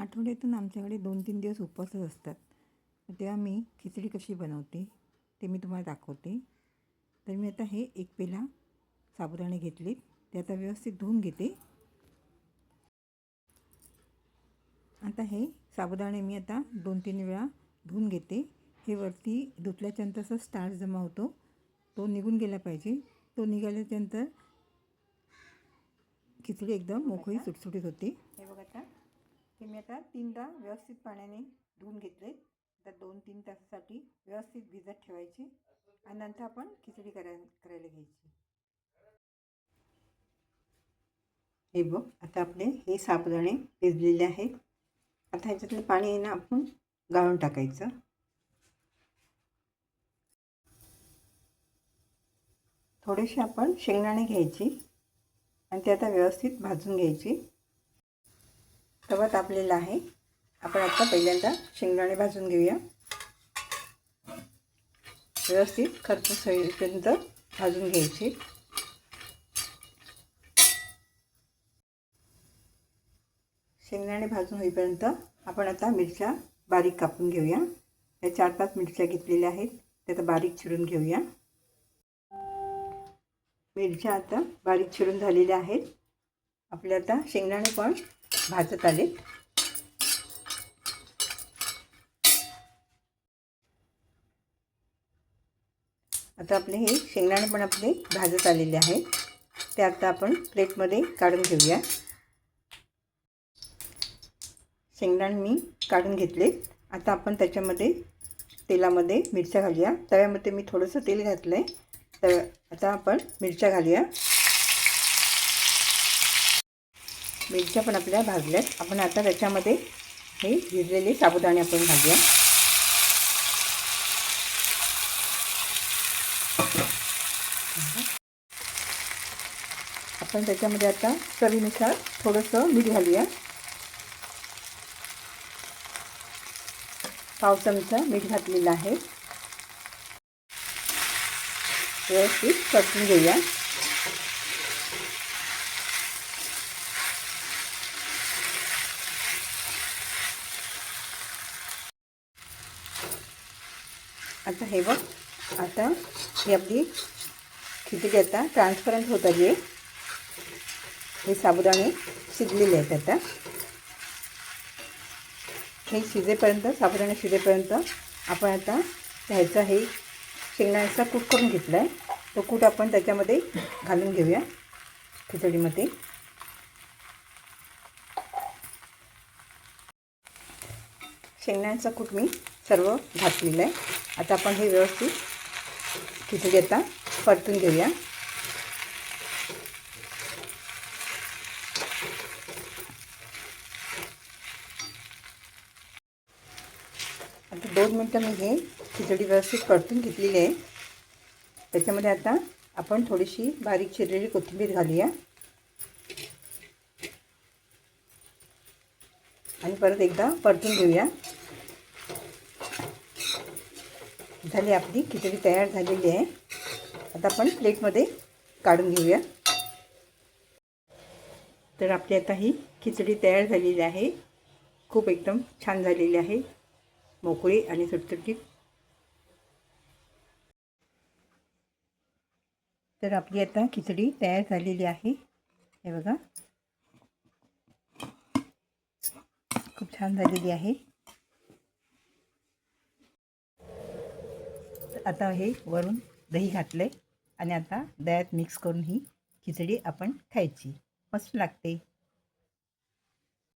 आठवड्यातून आमच्याकडे दोन तीन दिवस उपवासच असतात. तेव्हा मी खिचडी कशी बनवते ते मी तुम्हाला दाखवते. तर मी आता हे एक पेला साबुदाणे घेतले ते आता व्यवस्थित धुवून घेते. आता हे साबुदाणे मी आता दोन तीन वेळा धुवून घेते. हे वरती धुतल्याच्यानंतर असा स्टार्च जमा होतो. तो निघून गेला पाहिजे. तो निघाल्याच्यानंतर खिचडी एकदम मोकळी सुटसुटीत होते. हे मी आता तीनदा व्यवस्थित पाण्याने धुवून घेतले. आता दोन तीन तासासाठी व्यवस्थित भिजत ठेवायची आणि नंतर आपण खिचडी कराय करायला घ्यायची. हे बघ आता आपले हे साबुदाणे भिजलेले आहेत. आता ह्याच्यातलं पाणी ना आपण गाळून टाकायचं. थोडेसे आपण शेंगदाणे घ्यायची आणि ते आता व्यवस्थित भाजून घ्यायची. तवा तापलेला आहे. आपण आता पहिल्यांदा शेंगदाणे भाजून घेऊया. व्यवस्थित खरपूस होईपर्यंत भाजून घ्यायचे. शेंगदाणे भाजून होईपर्यंत आपण आता मिरच्या बारीक कापून घेऊया. या चार पाच मिरच्या घेतलेल्या आहेत. त्या आता बारीक चिरून घेऊया. मिरच्या आता बारीक चिरून झालेल्या आहेत. आपल्या आता शेंगदाणे पण भाजत आले. आता आपले हे शेंगदाणे पण आपले भाजत आलेले आहेत. ते आता आपण प्लेटमध्ये काढून घेऊया. शेंगदाणे मी काढून घेतले आता आपण त्याच्यामध्ये तेलामध्ये मिरच्या घालूया. तव्यामध्ये मी थोडंसं तेल घातलं आहे तर आता आपण मिरच्या घालूया. मिरच्या पण आपल्या भाजल्यात. आपण आता त्याच्यामध्ये हे भिजलेले साबुदाणे आपण भाजूया आपण त्याच्यामध्ये आता चवीनुसार थोडंसं मीठ घालूया. पाव चमचा मीठ घातलेलं आहे. व्यवस्थित परतून घेऊया. आता हे बघ आता ही आपली खिचडी आता ट्रान्सपरंट होत आली आहे. हे साबुदाणे शिजलेले आहेत आता. हे शिजेपर्यंत साबुदाणे शिजेपर्यंत आपण आता ह्याचा हे शेंगदाण्याचा कूट करून घेतला आहे तो कूट आपण त्याच्यामध्ये घालून घेऊया खिचडीमध्ये. शेंगदाण्याचा कूट मी सर्व घातलेलं आहे. आता आपण हे व्यवस्थित खिचडी आता परतून घेऊया. आता दोन मिनटं मी हे खिचडी व्यवस्थित परतून घेतलेली आहे. त्याच्यामध्ये आता आपण थोडीशी बारीक चिरलेली कोथिंबीर घालूया. आणि परत एकदा परतून घेऊया. झाली आपली खिचडी तयार झालेली आहे. आता आपण प्लेटमध्ये काढून घेऊया. तर आपली आता ही खिचडी तयार झालेली आहे. खूप एकदम छान झालेली आहे. मोकळी आणि सुटसुटीत. तर आपली आता खिचडी तयार झालेली आहे. हे बघा. खूप छान झालेली आहे. आता हे वरून दही घातलं आहे आणि आता दह्यात मिक्स करून ही खिचडी आपण खायची. मस्त लागते.